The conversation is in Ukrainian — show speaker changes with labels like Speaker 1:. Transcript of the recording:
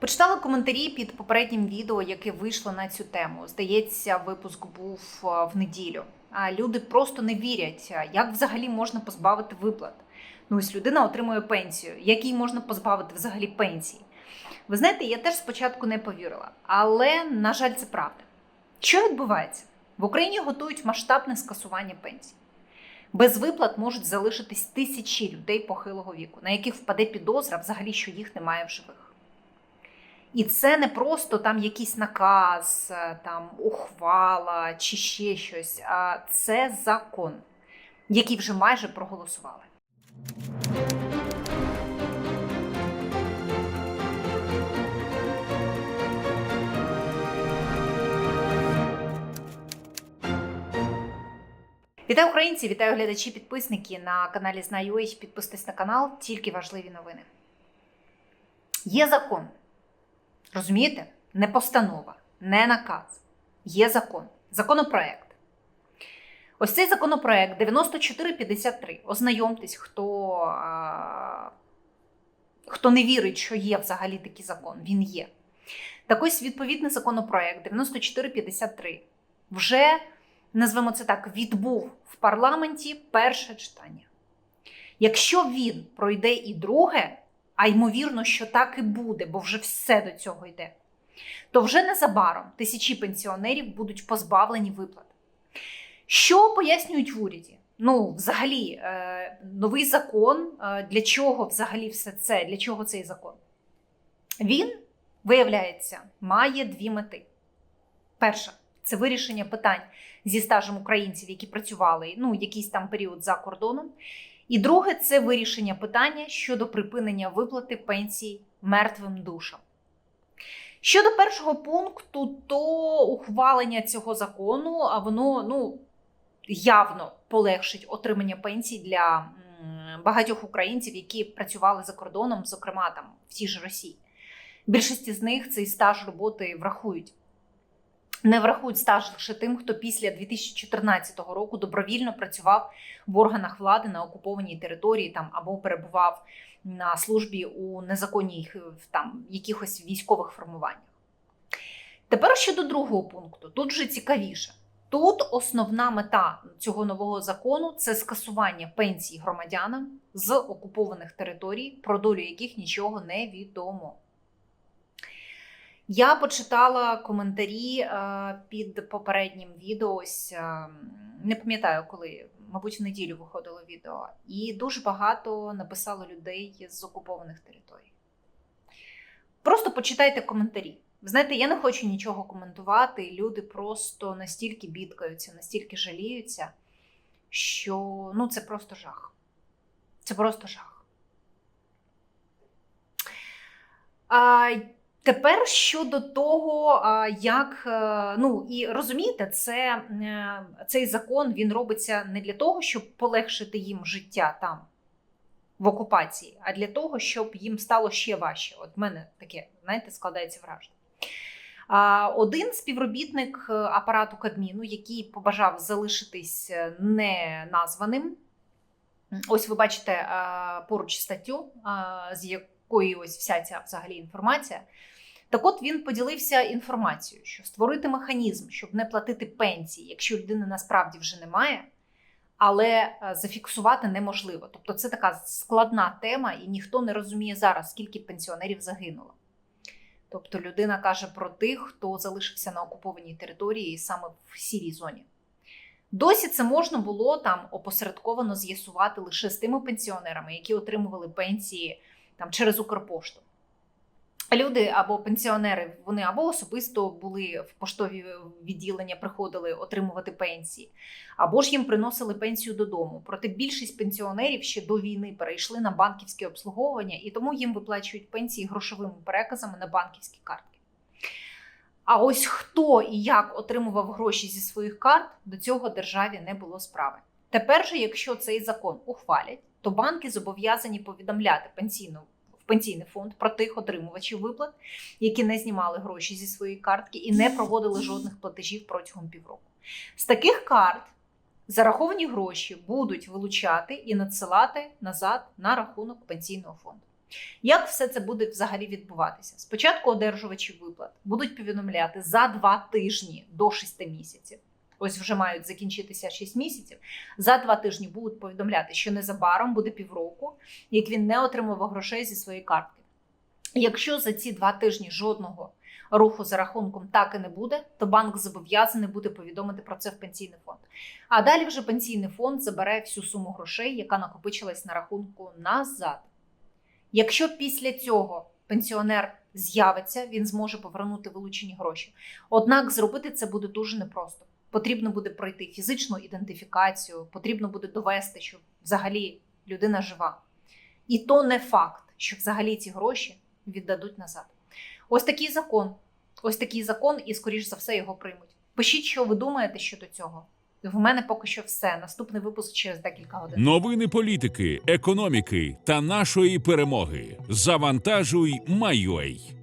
Speaker 1: Почитала коментарі під попереднім відео, яке вийшло на цю тему. Здається, випуск був е, в неділю. А люди просто не вірять, як взагалі можна позбавити виплат. Ну, ось людина отримує пенсію. Як їй можна позбавити взагалі пенсії? Ви знаєте, я теж спочатку не повірила, але на жаль, це правда. Що відбувається? В Україні готують масштабне скасування пенсій. Без виплат можуть залишитись тисячі людей похилого віку, на яких впаде підозра взагалі, що їх немає в живих. І це не просто там якийсь наказ, е, там ухвала чи ще щось, а це закон, який вже майже проголосували. Вітаю українці, вітаю глядачі, підписники на каналі Знаю.ua. Підписуйтесь на канал, тільки важливі новини. Є закон. Розумієте? Не постанова, не наказ. Є закон, законопроект. Ось цей законопроект 9453. Ознайомтесь, хто, а, хто не вірить, що є взагалі такий закон. Він є. Так ось відповідний законопроект 9453 вже, назвемо це так, відбув в парламенті перше читання. Якщо він пройде і друге, а ймовірно, що так і буде, бо вже все до цього йде, то вже незабаром тисячі пенсіонерів будуть позбавлені виплат. Що пояснюють в уряді? Ну, взагалі, е, новий закон. е, Для чого взагалі все це? Для чого цей закон? Він, виявляється, має дві мети. Перша це вирішення питань зі стажем українців, які працювали ну, якийсь там період за кордоном. І друге це вирішення питання щодо припинення виплати пенсій мертвим душам. Щодо першого пункту, то ухвалення цього закону, а воно ну, явно полегшить отримання пенсій для багатьох українців, які працювали за кордоном, зокрема там в тій ж Росії. Більшості з них цей стаж роботи врахують. Не врахують стаж лише тим, хто після 2014 року добровільно працював в органах влади на окупованій території там або перебував на службі у незаконних там якихось військових формуваннях. Тепер щодо другого пункту, тут вже цікавіше. Тут основна мета цього нового закону це скасування пенсій громадянам з окупованих територій, про долю яких нічого не відомо. Я почитала коментарі е, під попереднім відео. Ось е, не пам'ятаю, коли, мабуть, в неділю виходило відео, і дуже багато написало людей з окупованих територій. Просто почитайте коментарі. Знаєте, я не хочу нічого коментувати. Люди просто настільки бідкаються, настільки жаліються, що ну, це просто жах. Це просто жах. А, Тепер щодо того, як е, ну і розумієте, це е, цей закон він робиться не для того, щоб полегшити їм життя там в окупації, а для того, щоб їм стало ще важче. От в мене таке, знаєте, складається враження. Один співробітник е, апарату Кабміну, який побажав залишитись не названим. Ось ви бачите поруч статтю, з якої ось вся ця взагалі інформація. Так от він поділився інформацією, що створити механізм, щоб не платити пенсії, якщо людини насправді вже немає, але е, зафіксувати неможливо. Тобто це така складна тема, і ніхто не розуміє зараз, скільки пенсіонерів загинуло. Тобто людина каже про тих, хто залишився на окупованій території саме в сірій зоні. Досі це можна було там опосередковано з'ясувати лише з тими пенсіонерами, які отримували пенсії там через Укрпошту. Люди або пенсіонери, вони або особисто були в поштові відділення, приходили отримувати пенсії, або ж їм приносили пенсію додому. Проте більшість пенсіонерів ще до війни перейшли на банківське обслуговування і тому їм виплачують пенсії грошовими переказами на банківські картки. А ось хто і як отримував гроші зі своїх карт, до цього державі не було справи. Тепер же, якщо цей закон ухвалять, то банки зобов'язані повідомляти пенсійну в пенсійний фонд про тих отримувачів виплат, які не знімали гроші зі своєї картки і не проводили жодних платежів протягом півроку. З таких карт зараховані гроші будуть вилучати і надсилати назад на рахунок пенсійного фонду. Як все це буде взагалі відбуватися? Спочатку одержувачі виплат будуть повідомляти за два тижні до 6 місяців. Ось вже мають закінчитися 6 місяців. За два тижні будуть повідомляти, що незабаром буде півроку, як він не отримав грошей зі своєї картки. Якщо за ці два тижні жодного руху за рахунком так і не буде, то банк зобов'язаний буде повідомити про це в пенсійний фонд. А далі вже пенсійний фонд забере всю суму грошей, яка накопичилась на рахунку назад. Якщо після цього пенсіонер з'явиться, він зможе повернути вилучені гроші. Однак зробити це буде дуже непросто. Потрібно буде пройти фізичну ідентифікацію, потрібно буде довести, що взагалі людина жива. І то не факт, що взагалі ці гроші віддадуть назад. Ось такий закон. Ось такий закон, і, скоріш за все, його приймуть. Пишіть, що ви думаєте щодо цього. В мене поки що все. Наступний випуск через декілька годин.
Speaker 2: Новини політики, економіки та нашої перемоги. Завантажуй, Майой.